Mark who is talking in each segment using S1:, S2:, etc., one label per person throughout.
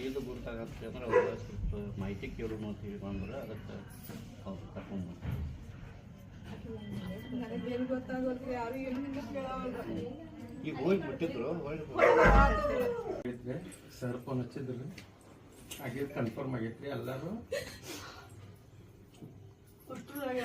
S1: ಇದು ಗುರುತಾಗತ್ತೆ ಅಂದ್ರೆ ಅವ್ರ ಸ್ವಲ್ಪ ಮಾಹಿತಿ ಕೇಳೋಣ ಅಂತ ಹೇಳಿ ಬಂದ್ರೆ ಅದಕ್ಕೆ ಅವ್ರು ಕರ್ಕೊಂಡು
S2: ನನಗೇನು ಗೊತ್ತಾಗೋಲ್ರಿ? ಯಾರು ಕೇಳವಲ್ರಿ?
S1: ಈಗ ಹೋಗಿ ಬಿಟ್ಟಿದ್ರು
S3: ಸರ್ ಫೋನ್ ಹಚ್ಚಿದ್ರು. ಆಗೈತೆ ಕನ್ಫರ್ಮ್ ಆಗೈತ್ರಿ ಎಲ್ಲರೂ.
S2: ರೋಹಿತ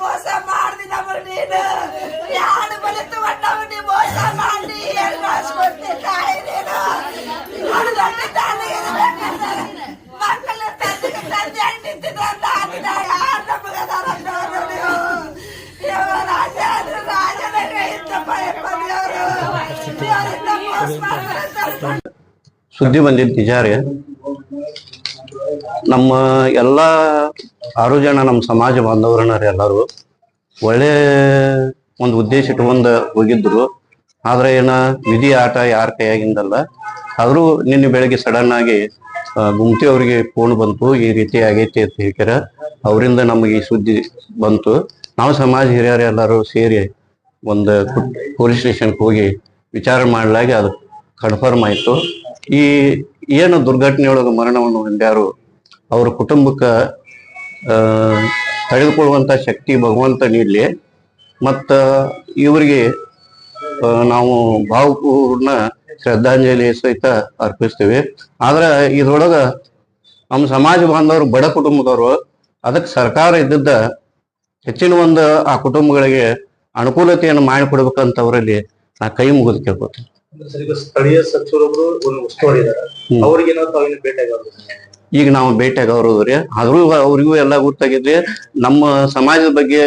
S2: ಮೋಸ ಮಾಡ್ದಿ ನಮಗೆ ನೀನು ಯಾರು
S1: ಸುದ್ದಿ ಬಂದಿದ್ದು ನಿಜ ರೀ ನಮ್ಮ ಎಲ್ಲ ಆರು ಜನ ನಮ್ಮ ಸಮಾಜ ಬಾಂಧವರನ್ನ ರೀ ಎಲ್ಲರೂ ಒಳ್ಳೆ ಒಂದು ಉದ್ದೇಶ ಇಟ್ಕೊಂಡು ಹೋಗಿದ್ರು. ಆದ್ರೆ ಏನ ವಿಧಿ ಆಟ ಯಾರ ಕೈಯಾಗಿಂದಲ್ಲ, ಆದ್ರೂ ನಿನ್ನೆ ಬೆಳಗ್ಗೆ ಸಡನ್ ಆಗಿ ಗುಮ್ತಿ ಅವರಿಗೆ ಫೋನ್ ಬಂತು, ಈ ರೀತಿ ಆಗೈತಿ ಅಂತ ಹೇಳ್ಕ್ಯಾರ. ಅವರಿಂದ ನಮಗೆ ಈ ಸುದ್ದಿ ಬಂತು. ನಾವು ಸಮಾಜ ಹಿರಿಯರು ಎಲ್ಲರೂ ಸೇರಿ ಒಂದು ಪೊಲೀಸ್ ಸ್ಟೇಷನ್ಗೆ ಹೋಗಿ ವಿಚಾರ ಮಾಡಲಾಗಿ ಅದು ಕನ್ಫರ್ಮ್ ಆಯ್ತು. ಈ ಏನು ದುರ್ಘಟನೆಯೊಳಗೆ ಮರಣವನ್ನು ಹೊಂದ್ಯಾರು ಅವ್ರ ಕುಟುಂಬಕ್ಕೆ ಆ, ತಡೆದುಕೊಳ್ಳುವಂತ ಶಕ್ತಿ ಭಗವಂತ ನೀಡಲಿ. ಮತ್ತ ಇವರಿಗೆ ನಾವು ಭಾವಪೂರ್ಣ ಶ್ರದ್ಧಾಂಜಲಿ ಸಹಿತ ಅರ್ಪಿಸ್ತೀವಿ. ಆದ್ರೆ ಇದ್ರೊಳಗ ನಮ್ಮ ಸಮಾಜ ಬಾಂಧವರು ಬಡ ಕುಟುಂಬದವರು ಅದಕ್ಕೆ ಸರ್ಕಾರ ಇದ್ದಿದ್ದ ಹೆಚ್ಚಿನ ಒಂದು ಆ ಕುಟುಂಬಗಳಿಗೆ ಅನುಕೂಲತೆಯನ್ನು ಮಾಡಿಕೊಡ್ಬೇಕಂತ ಅವರಲ್ಲಿ ನಾ ಕೈ ಮುಗಿದು ಕೇಳ್ಕೊತೀನಿ.
S4: ಸರ್, ಈಗ ಸ್ಥಳೀಯ ಸಚಿವರೊಬ್ರು ಒಂದು ಉಸ್ತುವಾರಿ ಇದಾರೆ. ಅವ್ರಿಗೆ ನಾವು ತಾವಿನ ಭೇಟಿಯಾಗೋದು
S1: ಈಗ ನಾವು ಆದ್ರೂ ಅವ್ರಿಗೂ ಎಲ್ಲ ಗೊತ್ತಾಗಿದ್ರಿ ನಮ್ಮ ಸಮಾಜದ ಬಗ್ಗೆ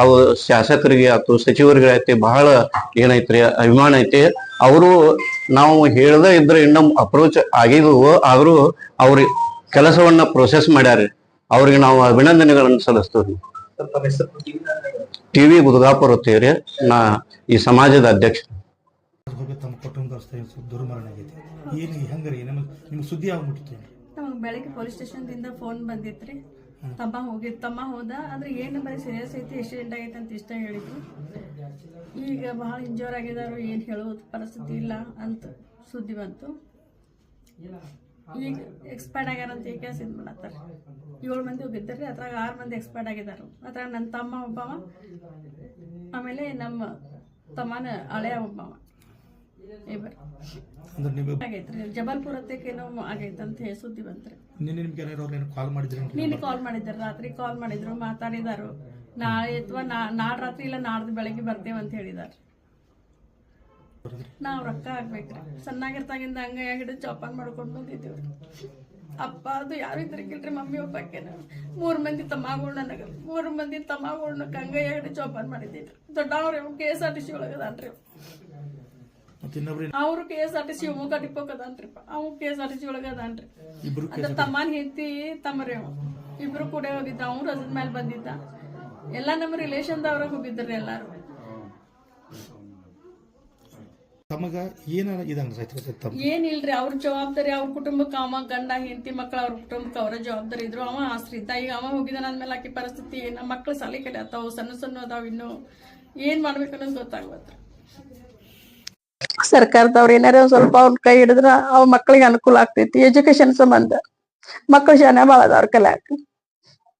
S1: ಅವ್ರ ಶಾಸಕರಿಗೆ ಆಯ್ತು ಸಚಿವರಿಗೆ ಐತಿ ಬಹಳ ಏನೈತ್ರಿ ಅಭಿಮಾನ ಐತಿ. ಅವರು ನಾವು ಹೇಳದ ಇದ್ರೆ ಇನ್ನ ಅಪ್ರೋಚ್ ಆಗಿದ್ವು. ಆದ್ರೂ ಅವ್ರ ಕೆಲಸವನ್ನ ಪ್ರೊಸೆಸ್ ಮಾಡ್ಯಾರ. ಅವ್ರಿಗೆ ನಾವು ಅಭಿನಂದನೆಗಳನ್ನು ಸಲ್ಲಿಸ್ತೀವಿ. ಟಿವಿ ಬುಧಗಾಪುರ ಹೊತ್ತೀವ್ರಿ ನಾ ಈ ಸಮಾಜದ ಅಧ್ಯಕ್ಷ.
S5: ಸ್ವಲ್ಪ ದುರ್ಮರಣ ಆಗೈತಿ. ಏನು ಹೆಂಗ್ರಿ? ನಮಗೆ ನಿಮ್ಗೆ ಸುದ್ದಿ ಆಗ್ಬಿಟ್ಟಿತ್ತು
S2: ನಮಗೆ ಬೆಳಗ್ಗೆ ಪೊಲೀಸ್ ಸ್ಟೇಷನ್ದಿಂದ ಫೋನ್ ಬಂದಿತ್ರಿ. ತಮ್ಮ ಹೋಗಿ ತಮ್ಮ ಹೋದ, ಆದ್ರೆ ಏನು ಬರೀ ಸೀರಿಯಸ್ ಐತಿ ಆಕ್ಸಿಡೆಂಟ್ ಆಗೈತೆ ಅಂತ ಇಷ್ಟ ಹೇಳಿದ್ರು. ಈಗ ಬಹಳ ಇಂಜೋರ್ ಆಗಿದಾರು ಏನು ಹೇಳೋದು? ಪರಿಸ್ಥಿತಿ ಇಲ್ಲ ಅಂತ ಸುದ್ದಿ ಬಂತು. ಈಗ ಎಕ್ಸ್ಪೈರ್ಡ್ ಆಗ್ಯಾರ ಅಂತ ಈಗ ಇದು ಮಾಡತ್ತಾರ ಏಳು ಮಂದಿ ಹೋಗಿದ್ದಾರೆ, ಅದ್ರಾಗ ಆರು ಮಂದಿ ಎಕ್ಸ್ಪೈರ್ಡ್ ಆಗಿದಾರು. ಅದ್ರಾಗ ನನ್ನ ತಮ್ಮ ಒಬ್ಬವ, ಆಮೇಲೆ ನಮ್ಮ ತಮ್ಮನ ಹಳೆಯ ಒಬ್ಬವ.
S5: ಅಂದ್ರೆ ನೀವು
S2: ಆಗೈತ್ರಿ ಜಬಲ್ಪುರ ಏನೋ ಆಗೈತೆ ಅಂತ ಹೇಳಿ ಸುದ್ದಿ ಬಂತ್ರಿ
S5: ನಿನ್ನೆ ನಿಮ್ಗೆ ಯಾರು ಅವ್ರು ಕಾಲ್ ಮಾಡಿದ್ರು
S2: ನೀನು ಕಾಲ್ ಮಾಡಿದ್ರು ರಾತ್ರಿ ಕಾಲ್ ಮಾಡಿದ್ರು ಮಾತಾಡಿದಾರು. ನಾಳೆ ಅಥವಾ ನಾಳೆ ರಾತ್ರಿ ಇಲ್ಲ ನಾಡ್ದು ಬೆಳಗ್ಗೆ ಬರ್ತೇವೆ ಅಂತ ಹೇಳಿದಾರೆ. ನಾವು ರೊಕ್ಕ ಹಾಕ್ಬೇಕ್ರಿ ಸಣ್ಣಾಗಿರ್ತಾಗಿಂದ ಹಂಗ ಹಿಡಿದು ಜೋಪಾನ ಮಾಡ್ಕೊಂಡು ಬಂದಿದ್ದೀವಿ ಅಪ್ಪ ಅದು ಯಾರು ಇದ್ರಿಗಿಲ್ರಿ ಮಮ್ಮಿ ಒಬ್ಬಾಕೆನ ಮೂರು ಮಂದಿ ತಮ್ಮಗಳು ನನಗೆ ಮೂರು ಮಂದಿ ತಮ್ಮಗಳನ್ನ ಕಂಗಯ್ಯ ಹಿಡಿದು ಜೋಪಾನ ಮಾಡಿದ್ದೀವಿ ದೊಡ್ಡವ್ರಿ K S R T C ಒಳಗದಾನ್ರಿ ಅವರು K S R T C Shivamogga ಡಿಪೋಕ್ ಅದಾನ್ರಿಪ್ಪ ಅವ್ K S R T C ಒಳಗ ಅದಾನ್ರಿ ಅದ ತಮ್ಮನ ಹೆಂಡತಿ ತಮ್ಮರಿ ಅವ. ಇಬ್ರು ಕೂಡ ಹೋಗಿದ್ದ ಅವ್ನು ರಜದ ಮೇಲೆ ಬಂದಿದ್ದ. ಎಲ್ಲ ನಮ್ಮ ರಿಲೇಷನ್ದವ್ರಾಗ ಹೋಗಿದ್ರಿ ಎಲ್ಲಾರು.
S5: ತಮಗ ಏನ
S2: ಏನಿಲ್ರಿ ಅವ್ರ ಜವಾಬ್ದಾರಿ ಅವ್ರ ಕುಟುಂಬಕ್ಕೆ ಅವ ಗಂಡ ಹೆಂಡತಿ ಮಕ್ಕಳು ಅವ್ರ ಕುಟುಂಬಕ್ಕೆ ಅವರ ಜವಾಬ್ದಾರಿ ಇದ್ರು. ಅವ ಆಶ್ರಿತ. ಈಗ ಅವ ಹೋಗಿದಾನ ಅಂದ್ಮೇಲೆ ಆಕಿ ಪರಿಸ್ಥಿತಿ ನಮ್ಮ ಮಕ್ಕಳು ಸಾಲಿ ಕಲಿ ಅತ್ತಾವು ಸಣ್ಣ ಸಣ್ಣ ಅದಾವ ಇನ್ನು. ಏನ್ ಮಾಡ್ಬೇಕನ್ನೋದು ಗೊತ್ತಾಗ್ವತ್ರಿ ಸರ್ಕಾರದವ್ರು ಏನಾರ ಒಂದ್ ಸ್ವಲ್ಪ ಅವ್ನ ಕೈ ಹಿಡಿದ್ರ ಅವ್ ಮಕ್ಳಿಗೆ ಅನುಕೂಲ ಆಗ್ತೈತಿ. ಎಜುಕೇಶನ್ ಸಂಬಂಧ ಮಕ್ಳು ಶಾನೆ ಬಾಳ ಅದಾವ್ರ ಕಲ್ಯಾಕ